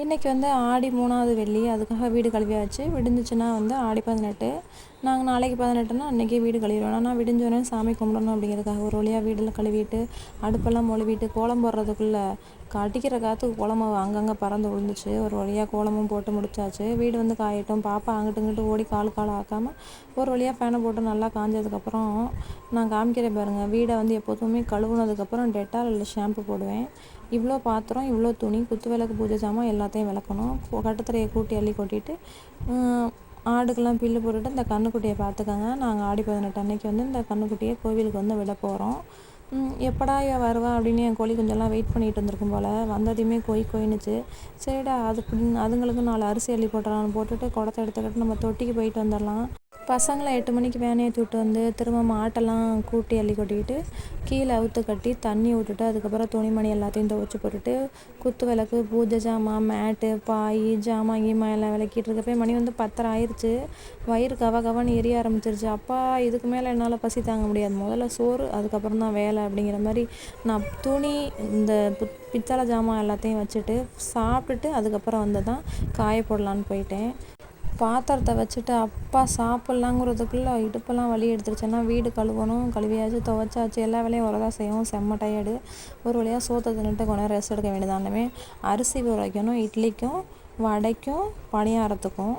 இன்றைக்கி வந்து ஆடி மூணாவது வெள்ளி அதுக்காக வீடு கழுவியாச்சு. விடுந்துச்சுன்னா வந்து ஆடி பதினெட்டு. நாங்கள் நாளைக்கு பதினெட்டுனா அன்றைக்கே வீடு கழுவிடுவோம். ஆனால் விடிஞ்சோடனே சாமி கும்பிடணும் அப்படிங்கிறதுக்காக ஒரு வழியாக வீடெல்லாம் கழுவிட்டு அடுப்பெல்லாம் மொழுவிட்டு கோலம் போடுறதுக்குள்ளே அடிக்கிற காற்றுக்கு கோலம் அங்கங்கே பறந்து விழுந்துச்சு. ஒரு வழியாக கோலமும் போட்டு முடிச்சாச்சு. வீடு வந்து காயட்டும். பாப்பா அங்கிட்டு இங்கிட்டு ஓடி கால் கால் ஆக்காமல் ஒரு வழியாக ஃபேனை போட்டு நல்லா காஞ்சதுக்கப்புறம் நான் காமிக்கிறேன் பாருங்கள் வீடை வந்து எப்போதுமே கழுவுனதுக்கப்புறம் டெட்டால் இல்லை ஷாம்பு போடுவேன். இவ்வளோ பாத்திரம் இவ்வளோ துணி குத்து விளக்கு பூஜை சாமான் எல்லாத்தையும் விளக்கணும். கட்டுத்தரையை கூட்டி அள்ளி கொட்டிட்டு ஆடுக்கெல்லாம் புல்லு போட்டுட்டு இந்த கன்றுக்குட்டியை பார்த்துக்கோங்க. நாங்கள் ஆடி பதினெட்டு அன்னைக்கு வந்து இந்த கன்றுக்குட்டியை கோவிலுக்கு வந்து விட போகிறோம் எப்படா இவ வருவா அப்படின்னு என் கோழி குஞ்செல்லாம் வெயிட் பண்ணிகிட்டு இருந்திருக்கும் போல். வந்ததையுமே கொய் கொயினுச்சு. சரிடா அதுக்கு அதுங்களுக்கும் நாலு அரிசி அள்ளி போட்டுறான்னு போட்டுட்டு குடத்தை எடுத்துக்கிட்டு நம்ம தொட்டிக்கு போயிட்டு வந்துடலாம். பசங்களை எட்டு மணிக்கு வேனையை தூட்டு வந்து திரும்ப மாட்டெல்லாம் கூட்டி அள்ளி கொட்டிக்கிட்டு கீழே அவுத்து கட்டி தண்ணி விட்டுட்டு அதுக்கப்புறம் துணிமணி எல்லாத்தையும் துவைச்சி போட்டுட்டு குத்து விளக்கு பூஜை ஜாமான் மேட்டு பாய் ஜாமான் கீமா எல்லாம் விளக்கிட்டு இருக்கப்போ மணி வந்து பத்தரை ஆயிடுச்சு வயிறு கவ கவன்னு எரிய ஆரம்பிச்சிருச்சு. அப்பா இதுக்கு மேலே என்னால் பசி தாங்க முடியாது. முதல்ல சோறு அதுக்கப்புறம் தான் வேலை அப்படிங்கிற மாதிரி நான் துணி இந்த பித்தளை ஜாமான் எல்லாத்தையும் வச்சுட்டு சாப்பிட்டுட்டு அதுக்கப்புறம் வந்து தான் காய போடலான்னு போயிட்டேன். பாத்திரத்தை வச்சுட்டு அப்பா சாப்பிட்லாங்கிறதுக்குள்ள இடுப்பெல்லாம் வலி எடுத்துருச்சுன்னா வீடு கழுவணும் கழுவியாச்சு துவைச்சாச்சு எல்லா வேலையும் வரதான் செய்யும் செம்ம டயர்டு ஒரு வழியாக சோத்தை தின்னுட்டு கொஞ்ச நேரம் ரெஸ்ட் எடுக்க வேண்டியதானமே அரிசி ஊற வைக்கணும் இட்லிக்கும் வடைக்கும் பணியாரத்துக்கும்.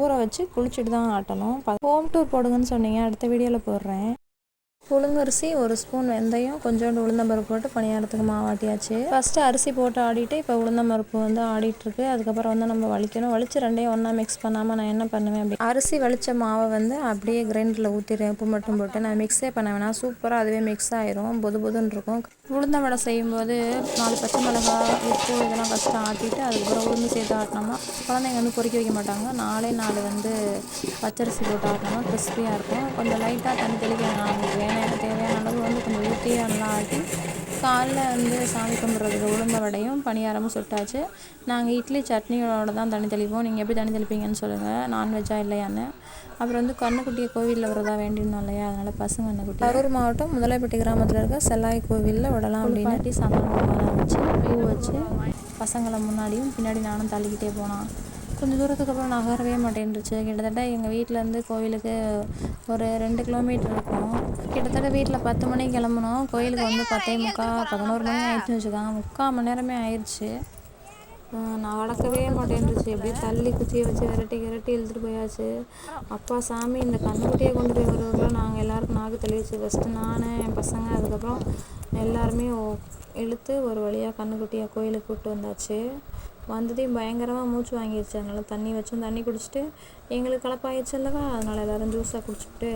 ஊற வச்சு குளிச்சுட்டு தான் ஆட்டணும். ஹோம் டூர் போடுங்கன்னு சொன்னீங்க. அடுத்த வீடியோவில் போடுறேன். புழுங்கரிசி ஒரு ஸ்பூன் வெந்தயம் கொஞ்சோண்டு உளுந்தம்பருப்பு போட்டு பணியாரத்துக்கு மாவாட்டியாச்சு. ஃபஸ்ட்டு அரிசி போட்டு ஆடிட்டு இப்போ உளுந்தம்பருப்பு வந்து ஆடிட்டுருக்கு. அதுக்கப்புறம் வந்து நம்ம வலிக்கணும். வலிச்சு ரெண்டையும் ஒன்றா மிக்ஸ் பண்ணாமல் நான் என்ன பண்ணுவேன் அப்படி அரிசி வலித்த மாவை வந்து அப்படியே கிரைண்டரில் ஊற்றிடுவேன் உப்பு மட்டும் போட்டு நான் மிக்ஸே பண்ண வேணாம். சூப்பராக அதுவே மிக்ஸ் ஆயிரும். பொது பொதுன்னு இருக்கும். உளுந்த வடை செய்யும்போது நாலு பச்சை மிளகா உப்பு இதெல்லாம் ஃபஸ்ட்டு ஆட்டிட்டு அதுக்கப்புறம் உளுந்து சேர்த்து ஆட்டினோம்னா குழந்தைங்க வந்து பொறிக்க வைக்க மாட்டாங்க. நாலே நாலு வந்து பச்சரிசி போட்டு ஆட்டினோம்னா கிறிஸ்பியாக இருக்கும். கொஞ்சம் லைட்டாக தண்ணி தெளிக்க வேணாம் வேணும் தேவையான அளவு வந்து கொஞ்சம் ஊற்றி நல்லா ஆட்டி காலைல வந்து சாமி கும்பிட்றதுக்கு உளுந்த வடையும் பணியாரமும் சுட்டாச்சு. நாங்கள் இட்லி சட்னியோட தான் தண்ணி தெளிப்போம். நீங்கள் எப்படி தண்ணி தெளிப்பீங்கன்னு சொல்லுங்கள் நான்வெஜ்ஜா இல்லையான்னு. அப்புறம் வந்து கண்ணுக்குட்டியை கோவிலில் விரதா வேண்டியிருந்தோம் இல்லையா? அதனால் பசங்க கண்ணுக்குட்டி கரூர் மாவட்டம் முதலைப்பட்டி கிராமத்தில் இருக்க செல்லாய் கோவிலில் விடலாம் அப்படின்னு. சந்தனம் வச்சு பூ வச்சு பசங்களை முன்னாடியும் பின்னாடி நானும் தள்ளிக்கிட்டே போனான். கொஞ்சம் தூரத்துக்கு அப்புறம் நகரவே மாட்டேன்ருச்சு கிட்டத்தட்ட எங்கள் வீட்டிலேருந்து கோவிலுக்கு ஒரு ரெண்டு கிலோமீட்டர் இருக்கும். கிட்டத்தட்ட வீட்டில் பத்து மணிக்கு கிளம்புனோம். கோயிலுக்கு வந்து பத்தே முக்கால் பதினோரு மணி ஆயிடுச்சுன்னு வச்சுக்கோங்க. முக்கால் மணி நேரமே ஆயிடுச்சு நான் வளர்க்கவே மாட்டேன்ருச்சு எப்படியே தள்ளி குச்சியை வச்சு விரட்டி விரட்டி இழுத்துட்டு போயாச்சு. அப்பா சாமி இந்த கண்ணுக்குட்டியை கொண்டு போய் வருவதுக்குள்ள நாங்கள் எல்லாருக்கும் நாக்கு தெளிவிச்சு ஃபஸ்ட்டு நான் என் பசங்க அதுக்கப்புறம் எல்லாருமே இழுத்து ஒரு வழியாக கண்ணுக்குட்டியை கோயிலுக்கு கூப்பிட்டு வந்தாச்சு. வந்ததையும் பயங்கரமாக மூச்சு வாங்கிடுச்சு அதனால் தண்ணி வச்சோம் தண்ணி குடிச்சிட்டு எங்களுக்கு கலப்பாயிடுச்சு அல்லவா? அதனால் எல்லோரும் ஜூஸாக குடிச்சிட்டு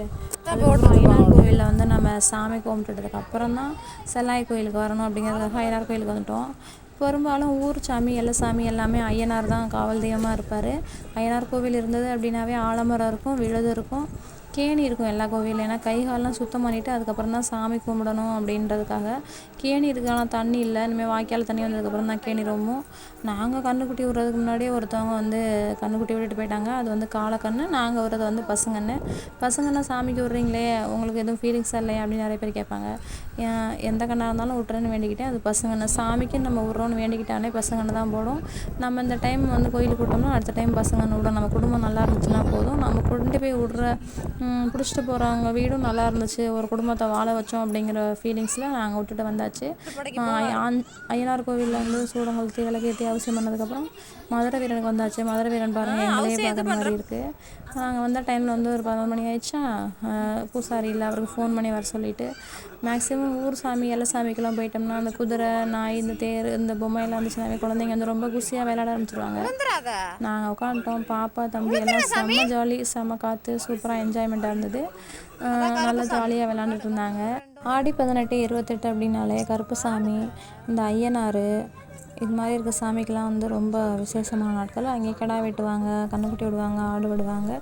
ஐயனார் கோயிலில் வந்து நம்ம சாமி கும்பிட்டுட்டதுக்கு அப்புறம் தான் செல்லாய் கோயிலுக்கு வரணும் அப்படிங்கிறதுக்காக ஐயனார் கோயிலுக்கு வந்துட்டோம். பெரும்பாலும் ஊர் சாமி எல்லா சாமி எல்லாமே ஐயனார் தான். காவல் தெய்வமாக இருப்பார். ஐயனார் கோவில் இருந்தது அப்படின்னாவே ஆலமரம் இருக்கும் விழுது இருக்கும். கேணி இருக்கும் எல்லா கோவிலும் ஏன்னா கை காலெலாம் சுத்தம் பண்ணிவிட்டு அதுக்கப்புறம் தான் சாமி கும்பிடணும் அப்படின்றதுக்காக கேணி இருக்குது ஆனால் தண்ணி இல்லை. இனிமேல் வாய்க்கால் தண்ணி வந்ததுக்கப்புறம் தான் கேணி ரொம்ப நாங்கள் கன்றுக்குட்டி விட்றதுக்கு முன்னாடியே ஒருத்தவங்க வந்து கன்றுக்குட்டி விட்டுட்டு போயிட்டாங்க. அது வந்து காலக்கன்று நாங்கள் விட்றது வந்து பசங்கன்னு பசங்கன்னா சாமிக்கு விட்றீங்களே? உங்களுக்கு எதுவும் ஃபீலிங்ஸாக இல்லையா? அப்படின்னு நிறைய பேர் கேட்பாங்க. எந்த கண்ணாக இருந்தாலும் விட்றேன்னு வேண்டிக்கிட்டேன். அது பசங்கன்னு சாமிக்கு நம்ம விட்றோன்னு வேண்டிக்கிட்டாலே பசங்கன்னு தான் போடும். நம்ம இந்த டைம் வந்து கோயிலுக்கு விட்டோம்னா அடுத்த டைம் பசங்கன்னு விடும் நம்ம குடும்பம் நல்லா இருந்துச்சுன்னா போதும். நம்ம கொண்டு போய் விட்ற பிடிச்சிட்டு போகிறவங்க வீடும் நல்லா இருந்துச்சு. ஒரு குடும்பத்தை வாழ வச்சோம் அப்படிங்கிற ஃபீலிங்ஸில் நாங்கள் விட்டுட்டு வந்தாச்சு. ஐயனார் கோவிலில் வந்து சூடங்கள் தீ விளக்கேற்றி அவசியம் பண்ணதுக்கப்புறம் மதுரை வீரனுக்கு வந்தாச்சு. மதுரை வீரன் பாருங்கள் எங்களே பார்க்குற மாதிரி இருக்குது நாங்கள் வந்த டைமில் வந்து ஒரு பதினொரு மணி ஆயிடுச்சா? பூசாரி இல்லை அவருக்கு ஃபோன் பண்ணி வர சொல்லிவிட்டு மேக்ஸிமம் ஊர் சாமி எல்லா சாமிக்கெல்லாம் போயிட்டோம்னா அந்த குதிரை நாய் இந்த தேர் இந்த பொம்மையெல்லாம் இருந்துச்சுனாவே குழந்தைங்க வந்து ரொம்ப குசியாக விளையாட ஆரம்பிச்சிருவாங்க. நாங்கள் உட்காந்துட்டோம். பாப்பா தம்பி எல்லாம் செம்ம ஜாலி செம்ம காற்று சூப்பராக என்ஜாய்மெண்ட்டாக இருந்தது. நல்லா ஜாலியாக விளாண்டுட்டு இருந்தாங்க. ஆடி பதினெட்டு இருபத்தெட்டு அப்படின்னாலே கருப்புசாமி இந்த ஐயனார் இது மாதிரி இருக்க சாமிக்கெலாம் வந்து ரொம்ப விசேஷமான நாட்கள். அங்கே கிடா வெட்டுவாங்க கன்றுக்குட்டி விடுவாங்க ஆடு விடுவாங்க.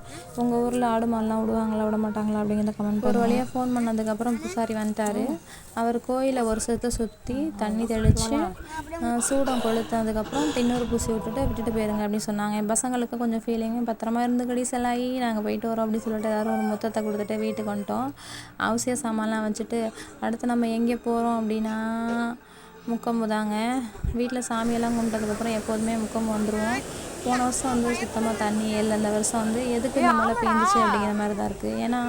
உங்கள் ஊரில் ஆடு மாடுலாம் விடுவாங்களா விட மாட்டாங்களா அப்படிங்கிறத கமெண்ட் ஒரு வழியாக ஃபோன் பண்ணதுக்கப்புறம் பூசாரி வந்துட்டார். அவர் கோயிலை ஒரு சுற்ற சுற்றி தண்ணி தெளித்து சூடம் கொளுத்ததுக்கப்புறம் தின்னூறு பூசி விட்டுட்டு விட்டுட்டு போயிருங்க அப்படின்னு சொன்னாங்க. என் பசங்களுக்கு கொஞ்சம் ஃபீலிங்கு பத்திரமா இருந்து கடி செல்லாயி நாங்கள் போயிட்டு வரோம் அப்படின்னு சொல்லிட்டு எல்லோரும் ஒரு மொத்தத்தை கொடுத்துட்டு வீட்டுக்கு வந்துட்டோம். அவசிய சாமான்லாம் வச்சுட்டு அடுத்து நம்ம எங்கே போகிறோம் அப்படின்னா முக்கொம்பு தாங்க வீட்டில் சாமியெல்லாம் கும்பிட்டதுக்கப்புறம் எப்போதுமே முக்கொம்பு வந்துடுவோம் போன வருஷம் வந்து சுத்தமாக தண்ணி இல்லை. இந்த வருஷம் வந்து எதுக்கு இந்த மழை பெஞ்சிச்சு அப்படிங்கிற மாதிரி தான் இருக்குது ஏன்னா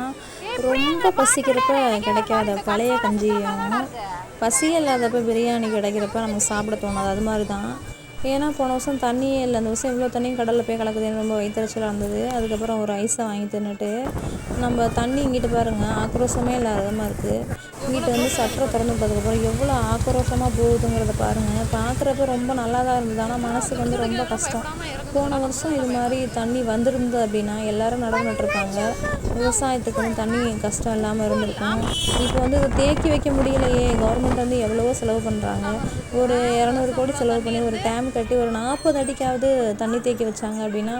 ரொம்ப பசிக்கிறப்ப கிடைக்காத பழைய கஞ்சியும் பசி இல்லாதப்ப பிரியாணி கிடைக்கிறப்ப நமக்கு சாப்பிட தோணாது. அது மாதிரி தான் ஏன்னா போன வருஷம் தண்ணியே இல்லை. அந்த வருஷம் இவ்வளோ தண்ணியும் கடலில் போய் கலக்குதுன்னு ரொம்ப வயிற்றுச்சலாக இருந்தது. அதுக்கப்புறம் ஒரு ஐஸை வாங்கி தின்னுட்டு நம்ம தண்ணி இங்கிட்டு பாருங்கள் ஆக்ரோஷமே இல்லாதமாக இருக்குது வீட்டை வந்து சட்டரை திறந்து விட்டதுக்கப்புறம் எவ்வளோ ஆக்ரோஷமாக போகுதுங்கிறத பாருங்கள் பார்க்குறப்ப ரொம்ப நல்லா தான் இருந்தது. ஆனால் மனசுக்கு வந்து ரொம்ப கஷ்டம். போன வருஷம் இது மாதிரி தண்ணி வந்திருந்தது அப்படின்னா எல்லாரும் நடவு நட்டுருப்பாங்க விவசாயத்துக்கு வந்து தண்ணி கஷ்டம் இல்லாமல் இருந்திருக்கும். இப்போ வந்து இதை தேக்கி வைக்க முடியலையே. கவர்மெண்ட் வந்து எவ்வளவோ செலவு பண்ணுறாங்க ஒரு இரநூறு கோடி செலவு பண்ணி ஒரு டேம் கட்டி ஒரு நாற்பது அடிக்காவது தண்ணி தேக்கி வச்சாங்க அப்படின்னா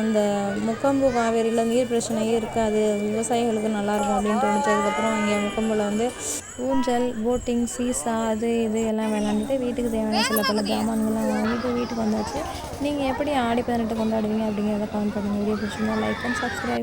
அந்த முக்கம்பு காவேரியில் நீர் பிரச்சனையே இருக்காது. விவசாயிகளுக்கு நல்லாயிருக்கும் அப்படின்னு தோணுச்சு. அதுக்கப்புறம் இங்கே முக்கம்பில் வந்து ஊஞ்சல் போட்டிங் சீசா அது இது எல்லாம் விளாண்டுட்டு வீட்டுக்கு தேவையான சில பல ஜாமான்கள்லாம் வாங்கிட்டு வீட்டுக்கு வந்தாச்சு. நீங்கள் எப்படி ஆடி பதினெட்டு கொண்டாடுவீங்க அப்படிங்கிறத கமெண்ட் பண்ணுங்கள் வீடியோ பிடிச்சிருந்தா லைக் அண்ட் சப்ஸ்கிரைப்